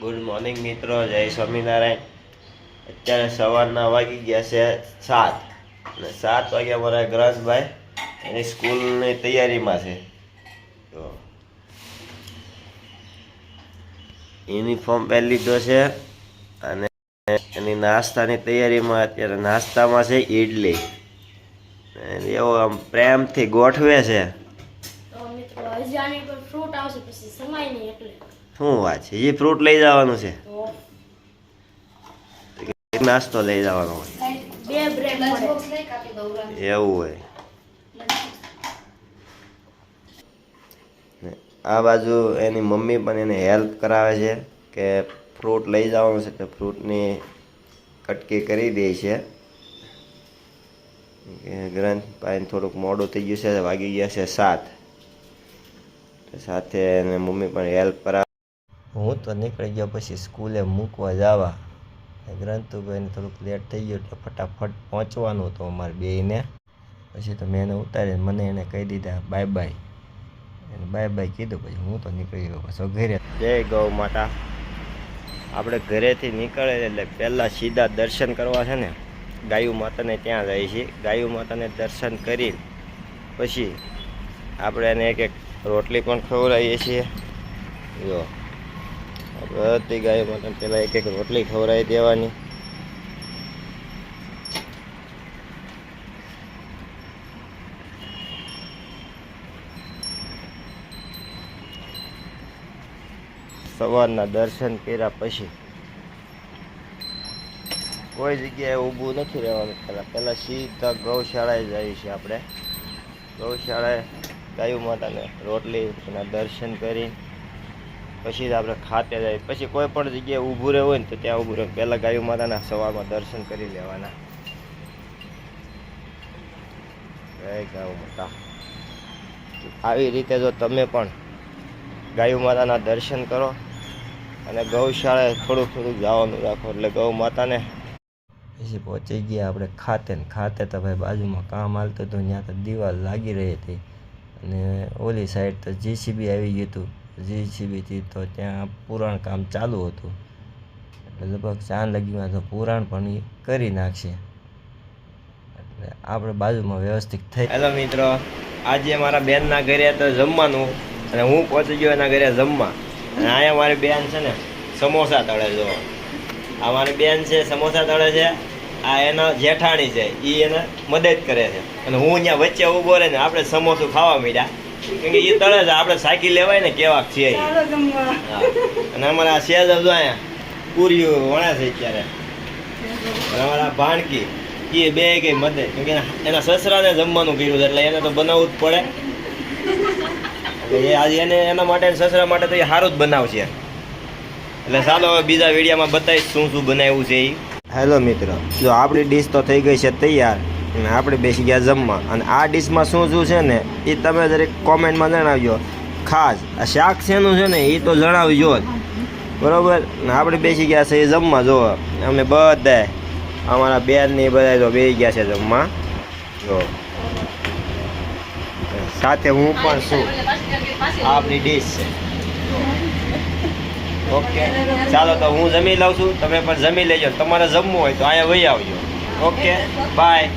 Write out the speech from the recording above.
Good morning મિત્રો. જય સ્વામિનારાયણ. અત્યારે સવારના વાગી ગયા છે સાત. અને સાત વાગ્યા મારા ગ્રહસભાઈ એની સ્કૂલની તૈયારીમાં છે. તો યુનિફોર્મ પહેરી લીધો છે અને એની નાસ્તાની તૈયારીમાં અત્યારે નાસ્તામાં છે ઈડલી. એવો આમ પ્રેમથી ગોઠવે છે. ફ્રૂટ આવશે, પછી સમય નહીં એટલે. શું વાત છે? એ ફ્રૂટ લઈ જવાનું છે? તો? નાસ્તો લઈ જવાનો હોય. એવું હોય. આ બાજુ એની મમ્મી પણ એને હેલ્પ કરાવે છે કે ફ્રૂટ લઈ જવાનું છે તો ફ્રૂટની કટકી કરી દે છે. ગ્રંથ પાઈને થોડુંક મોડું થઈ ગયું છે વાગી ગયા છે સાત. તો સાથે એને મમ્મી પણ હેલ્પ કરાવે હું તો નીકળી ગયો પછી સ્કૂલે મૂકવા જવા. ગ્રંથુભાઈને થોડુંક લેટ થઈ ગયું એટલે ફટાફટ પહોંચવાનું હતું અમારે બેને પછી તો મેં એને ઉતારીને મને એને કહી દીધા, બાય બાય. એને બાય બાય કીધું, પછી હું તો નીકળી ગયો પછી ઘરે. જય ગૌ માતા. આપણે ઘરેથી નીકળે એટલે પહેલાં સીધા દર્શન કરવા છે ને, ગાયુ માતાને ત્યાં જાય છે. ગાયુ માતાને દર્શન કરી, પછી આપણે એને એક એક રોટલી પણ ખવડાવીએ છીએ. જો. બધી ગાય માતાને પહેલાં એક એક રોટલી ખવડાવી દેવાની. સવારના દર્શન કર્યા પછી કોઈ જગ્યાએ ઊભું નથી રહેવાનું. પહેલાં પહેલાં સીધા ગૌશાળાએ જઈએ છીએ આપણે. ગૌશાળાએ ગાયું માતાને રોટલી દર્શન કરી પછી જ આપણે ખાતે જાય. પછી કોઈ પણ જગ્યાએ ઊભું રહેવું હોય ને તો ત્યાં ઊભું રહે પહેલાં ગાયું માતાના સવારમાં દર્શન કરી લેવાના. જય ગાય માતા. આવી રીતે જો તમે પણ ગાયું માતાના દર્શન કરો અને ગૌશાળાએ થોડુંક થોડુંક જવાનું રાખો. એટલે ગૌ માતાને પછી પહોંચી ગયા આપણે ખાતે ને ખાતે તો ભાઈ બાજુમાં કામ હાલતું હતું, ત્યાં તો દિવાલ લાગી રહી હતી. અને ઓલી સાઈડ તો જીસીબી આવી ગયું હતું. જીસીબીથી તો ત્યાં પુરાણ કામ ચાલુ હતું. એટલે લગભગ ચાંદ લગીમાં તો પુરાણ પણ કરી નાખશે. એટલે આપણે બાજુમાં વ્યવસ્થિત થઈ હેલો મિત્રો, આજે મારા બેનના ઘરે તો જમવાનું અને હું પહોંચી ગયો એના ઘરે જમવા. અને અહીંયા મારી બેન છે ને, સમોસા તળે જો આ મારી બેન છે, સમોસા તળે છે. આ એનો જેઠાણી છે એ એને મદદ કરે છે. અને હું અહીંયા વચ્ચે ઊભો રહે ને આપણે સમોસું ખાવા માંડ્યા. કે એ તળે છે આપણે સાકી લેવાય ને કેવા છે અને અમારે આ સેજ જો અહીંયા પૂરીઓ વણે છે અત્યારે. અમારા ભાણકી એ બે કે મદે કે એના- સસરાને જમવાનું કર્યું છે એટલે એને તો બનાવવું જ પડે. એ આજે એને એના માટે સસરા માટે તો એ સારું જ બનાવશે. એટલે ચાલો હવે બીજા વિડીયામાં બતાવીશ શું શું બનાવ્યું છે એ હેલો મિત્રો જો આપણી ડીશ તો થઈ ગઈ છે તૈયાર. અને આપણે બેસી ગયા જમવા. અને આ ડીશમાં શું શું છે ને, એ તમે દરેક કોમેન્ટમાં જણાવજો. ખાસ, આ શાક શેનું છે ને, એ તો જણાવજો જ. બરાબર? ને આપણે બેસી ગયા છે એ જમવા, જો. અમે બધા અમારા બેન ને બધા તો બેસી ગયા છે જમવા. જો. સાથે હું પણ છું. આપણી ડીશ છે. ઓકે. ચાલો, તો હું જમી લઉં છું. તમે પણ જમી લેજો. તમારે જમવું હોય તો અહીંયા વહી આવજો. ઓકે. બાય.